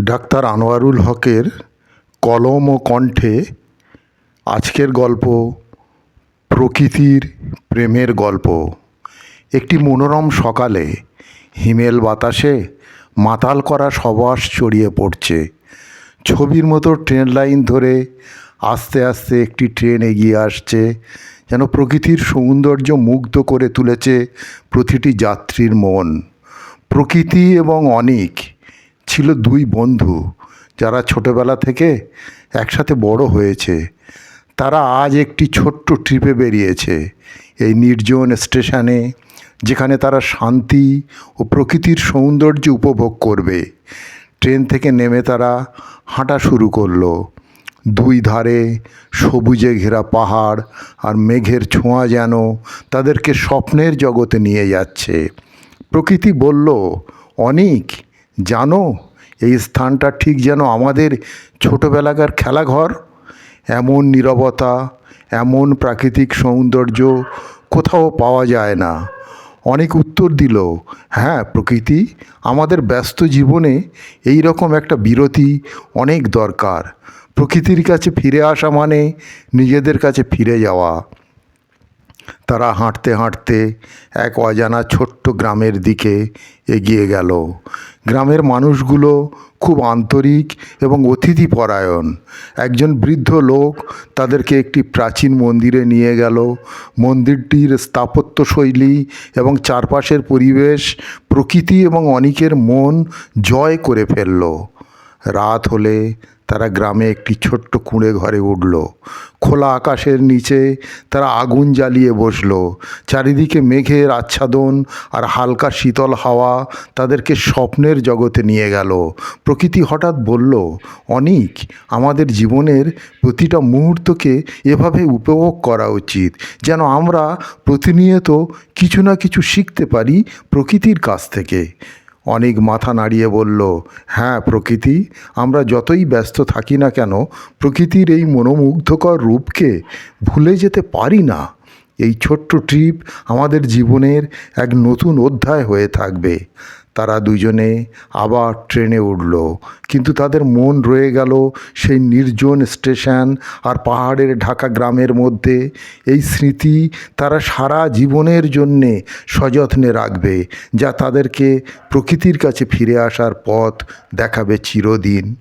Doctor Anwarul হকের কলম ও কণ্ঠে আজকের গল্প, প্রকৃতির প্রেমের গল্প। একটি মনোরম সকালে হিমেল বাতাসে মাতাল করা সবাস ছড়িয়ে পড়ছে। ছবির মতো ট্রেন লাইন ধরে আস্তে আস্তে একটি ট্রেন এগিয়ে আসছে, যেন প্রকৃতির সৌন্দর্য মুগ্ধ করে তুলেছে প্রতিটি যাত্রীর মন। প্রকৃতি এবং অনিক ছিল দুই বন্ধু যারা ছোটবেলা থেকে একসাথে বড় হয়েছে। তারা আজ একটি ছোট্ট ট্রিপে বেরিয়েছে। এই নির্জন স্টেশনে যেখানে তারা শান্তি ও প্রকৃতির সৌন্দর্য উপভোগ করবে। ট্রেন থেকে নেমে তারা হাঁটা শুরু করল। দুই ধারে সবুজে ঘেরা পাহাড় আর মেঘের ছোঁয়া যেন তাদেরকে স্বপ্নের জগতে নিয়ে যাচ্ছে। প্রকৃতি বলল, অনিক জানো, এই স্থানটা ঠিক যেন আমাদের ছোটোবেলাকার খেলাঘর? এমন নীরবতা, এমন প্রাকৃতিক সৌন্দর্য কোথাও পাওয়া যায় না। অনেক উত্তর দিল হ্যাঁ প্রকৃতি, আমাদের ব্যস্ত জীবনে এই রকম একটা বিরতি অনেক দরকার। প্রকৃতির কাছে ফিরে আসা মানে নিজেদের কাছে ফিরে যাওয়া। তারা হাঁটতে হাঁটতে এক অজানা ছোট্ট গ্রামের দিকে এগিয়ে গেল। গ্রামের মানুষগুলো খুব আন্তরিক এবং অতিথিপরায়ণ। একজন বৃদ্ধ লোক তাদেরকে একটি প্রাচীন মন্দিরে নিয়ে গেল। মন্দিরটির স্থাপত্যশৈলী এবং চারপাশের পরিবেশ, প্রকৃতি এবং অনেকের মন জয় করে ফেলল। রাত হলে তারা গ্রামে একটি ছোট্ট কুঁড়ে ঘরে উঠল। খোলা আকাশের নিচে তারা আগুন জ্বালিয়ে বসল। চারিদিকে মেঘের আচ্ছাদন আর হালকা শীতল হাওয়া তাদেরকে স্বপ্নের জগতে নিয়ে গেল। প্রকৃতি হঠাৎ বলল, অনিক, আমাদের জীবনের প্রতিটা মুহূর্তকে এভাবে উপভোগ করা উচিত, যেন আমরা প্রতিনিয়ত কিছু না কিছু শিখতে পারি প্রকৃতির কাছ থেকে। অনেক মাথা নাড়িয়ে বলল হ্যাঁ প্রকৃতি, আমরা যতই ব্যস্ত থাকি না কেন, প্রকৃতির এই মনোমুগ্ধকর রূপকে ভুলে যেতে পারি না। এই ছোট্ট ট্রিপ আমাদের জীবনের এক নতুন অধ্যায় হয়ে থাকবে। তারা দুজনে আবার ট্রেনে উঠল। কিন্তু তাদের মন রয়ে গেল সেই নির্জন স্টেশন আর পাহাড়ের ঢাকা গ্রামের মধ্যে। এই স্মৃতি তারা সারা জীবনের জন্যে সযত্নে রাখবে, যা তাদেরকে প্রকৃতির কাছে ফিরে আসার পথ দেখাবে চিরদিন।